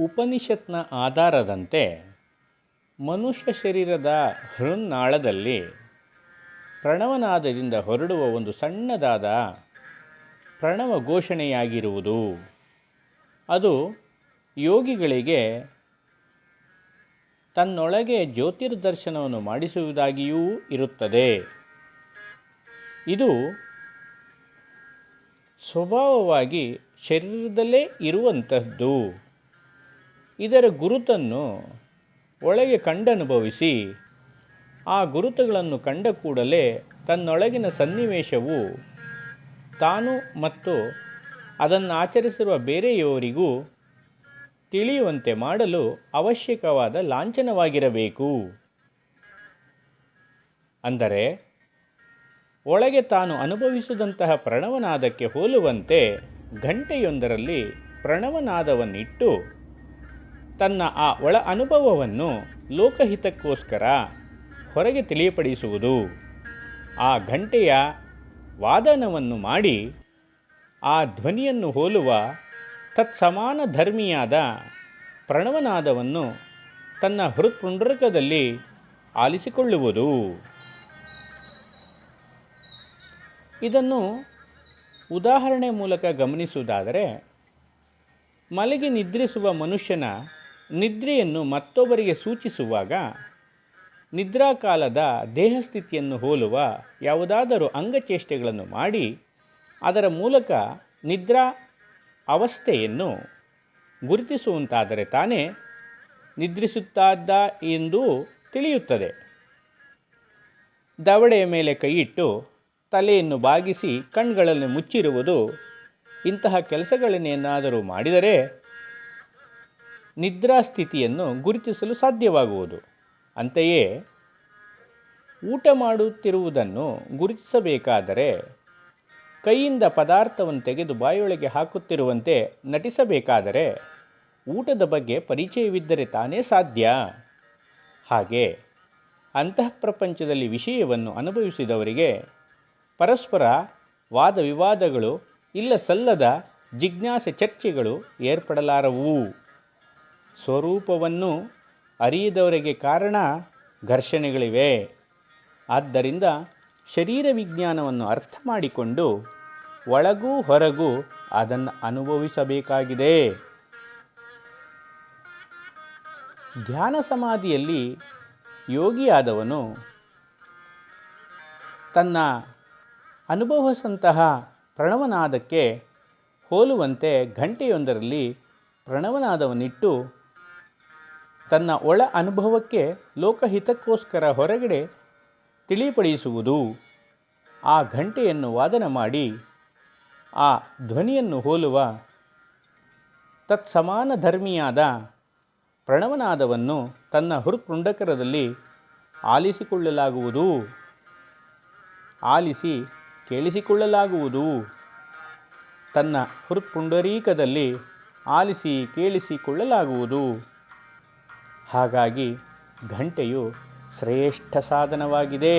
ಉಪನಿಷತ್ನ ಆಧಾರದಂತೆ ಮನುಷ್ಯ ಶರೀರದ ಹೃನ್ನಾಳದಲ್ಲಿ ಪ್ರಣವನಾದದಿಂದ ಹೊರಡುವ ಒಂದು ಸಣ್ಣದಾದ ಪ್ರಣವ ಘೋಷಣೆಯಾಗಿರುವುದು. ಅದು ಯೋಗಿಗಳಿಗೆ ತನ್ನೊಳಗೆ ಜ್ಯೋತಿರ್ದರ್ಶನವನ್ನು ಮಾಡಿಸುವುದಾಗಿಯೂ ಇರುತ್ತದೆ. ಇದು ಸ್ವಭಾವವಾಗಿ ಶರೀರದಲ್ಲೇ ಇರುವಂತಹದ್ದು. ಇದರ ಗುರುತನ್ನು ಒಳಗೆ ಕಂಡನುಭವಿಸಿ, ಆ ಗುರುತುಗಳನ್ನು ಕಂಡ ಕೂಡಲೇ ತನ್ನೊಳಗಿನ ಸನ್ನಿವೇಶವು ತಾನು ಮತ್ತು ಅದನ್ನು ಆಚರಿಸಿರುವ ಬೇರೆಯವರಿಗೂ ತಿಳಿಯುವಂತೆ ಮಾಡಲು ಅವಶ್ಯಕವಾದ ಲಾಂಛನವಾಗಿರಬೇಕು. ಅಂದರೆ, ಒಳಗೆ ತಾನು ಅನುಭವಿಸಿದಂತಹ ಪ್ರಣವನಾದಕ್ಕೆ ಹೋಲುವಂತೆ ಗಂಟೆಯೊಂದರಲ್ಲಿ ಪ್ರಣವನಾದವನ್ನಿಟ್ಟು ತನ್ನ ಆ ಒಳ ಅನುಭವವನ್ನು ಲೋಕಹಿತಕ್ಕೋಸ್ಕರ ಹೊರಗೆ ತಿಳಿಯಪಡಿಸುವುದು. ಆ ಘಂಟೆಯ ವಾದನವನ್ನು ಮಾಡಿ ಆ ಧ್ವನಿಯನ್ನು ಹೋಲುವ ತತ್ಸಮಾನ ಧರ್ಮಿಯಾದ ಪ್ರಣವನಾದವನ್ನು ತನ್ನ ಹೃತ್ಪುಂಡರಕದಲ್ಲಿ ಆಲಿಸಿಕೊಳ್ಳುವುದು. ಇದನ್ನು ಉದಾಹರಣೆ ಮೂಲಕ ಗಮನಿಸುವುದಾದರೆ ಮಲಗಿ ನಿದ್ರಿಸುವ ಮನುಷ್ಯನ ನಿದ್ರೆಯನ್ನು ಮತ್ತೊಬ್ಬರಿಗೆ ಸೂಚಿಸುವಾಗ ನಿದ್ರಾಕಾಲದ ದೇಹಸ್ಥಿತಿಯನ್ನು ಹೋಲುವ ಯಾವುದಾದರೂ ಅಂಗಚೇಷ್ಟೆಗಳನ್ನು ಮಾಡಿ ಅದರ ಮೂಲಕ ನಿದ್ರಾ ಅವಸ್ಥೆಯನ್ನು ಗುರುತಿಸುವಂತಾದರೆ ತಾನೇ ನಿದ್ರಿಸುತ್ತಾದ್ದ ಎಂದು ತಿಳಿಯುತ್ತದೆ. ದವಡೆಯ ಮೇಲೆ ಕೈಯಿಟ್ಟು ತಲೆಯನ್ನು ಬಾಗಿಸಿ ಕಣ್ಗಳನ್ನು ಮುಚ್ಚಿರುವುದು ಇಂತಹ ಕೆಲಸಗಳನ್ನೇನಾದರೂ ಮಾಡಿದರೆ ನಿದ್ರಾ ಸ್ಥಿತಿಯನ್ನು ಗುರುತಿಸಲು ಸಾಧ್ಯವಾಗುವುದು. ಅಂತೆಯೇ, ಊಟ ಮಾಡುತ್ತಿರುವುದನ್ನು ಗುರುತಿಸಬೇಕಾದರೆ ಕೈಯಿಂದ ಪದಾರ್ಥವನ್ನು ತೆಗೆದು ಬಾಯೊಳಗೆ ಹಾಕುತ್ತಿರುವಂತೆ ನಟಿಸಬೇಕಾದರೆ ಊಟದ ಬಗ್ಗೆ ಪರಿಚಯವಿದ್ದರೆ ತಾನೇ ಸಾಧ್ಯ. ಹಾಗೆ ಅಂತಃ ಪ್ರಪಂಚದಲ್ಲಿ ವಿಷಯವನ್ನು ಅನುಭವಿಸಿದವರಿಗೆ ಪರಸ್ಪರ ವಾದ ವಿವಾದಗಳು ಇಲ್ಲ ಸಲ್ಲದ ಜಿಜ್ಞಾಸೆ ಚರ್ಚೆಗಳು ಏರ್ಪಡಲಾರವು. ಸ್ವರೂಪವನ್ನು ಅರಿಯದವರಿಗೆ ಕಾರಣ ಘರ್ಷಣೆಗಳಿವೆ. ಆದ್ದರಿಂದ ಶರೀರ ವಿಜ್ಞಾನವನ್ನು ಅರ್ಥ ಮಾಡಿಕೊಂಡು ಒಳಗೂ ಹೊರಗೂ ಅದನ್ನು ಅನುಭವಿಸಬೇಕಾಗಿದೆ. ಧ್ಯಾನ ಸಮಾಧಿಯಲ್ಲಿ ಯೋಗಿಯಾದವನು ತನ್ನ ಅನುಭವಿಸಂತಹ ಪ್ರಣವನಾದಕ್ಕೆ ಹೋಲುವಂತೆ ಗಂಟೆಯೊಂದರಲ್ಲಿ ಪ್ರಣವನಾದವನ್ನಿಟ್ಟು ತನ್ನ ಒಳ ಅನುಭವಕ್ಕೆ ಲೋಕಹಿತಕ್ಕೋಸ್ಕರ ಹೊರಗಡೆ ತಿಳಿಪಡಿಸುವುದು. ಆ ಘಂಟೆಯನ್ನು ವಾದನ ಮಾಡಿ, ಆ ಧ್ವನಿಯನ್ನು ಹೋಲುವ ತತ್ಸಮಾನ ಧರ್ಮಿಯಾದ ಪ್ರಣವನಾದವನ್ನು ತನ್ನ ಹೃತ್ಪುಂಡಕರದಲ್ಲಿ ಆಲಿಸಿಕೊಳ್ಳಲಾಗುವುದು. ಆಲಿಸಿ ಕೇಳಿಸಿಕೊಳ್ಳಲಾಗುವುದು. ತನ್ನ ಹೃತ್ಪುಂಡರೀಕದಲ್ಲಿ ಆಲಿಸಿ ಕೇಳಿಸಿಕೊಳ್ಳಲಾಗುವುದು. ಹಾಗಾಗಿ ಘಂಟೆಯು ಶ್ರೇಷ್ಠ ಸಾಧನವಾಗಿದೆ.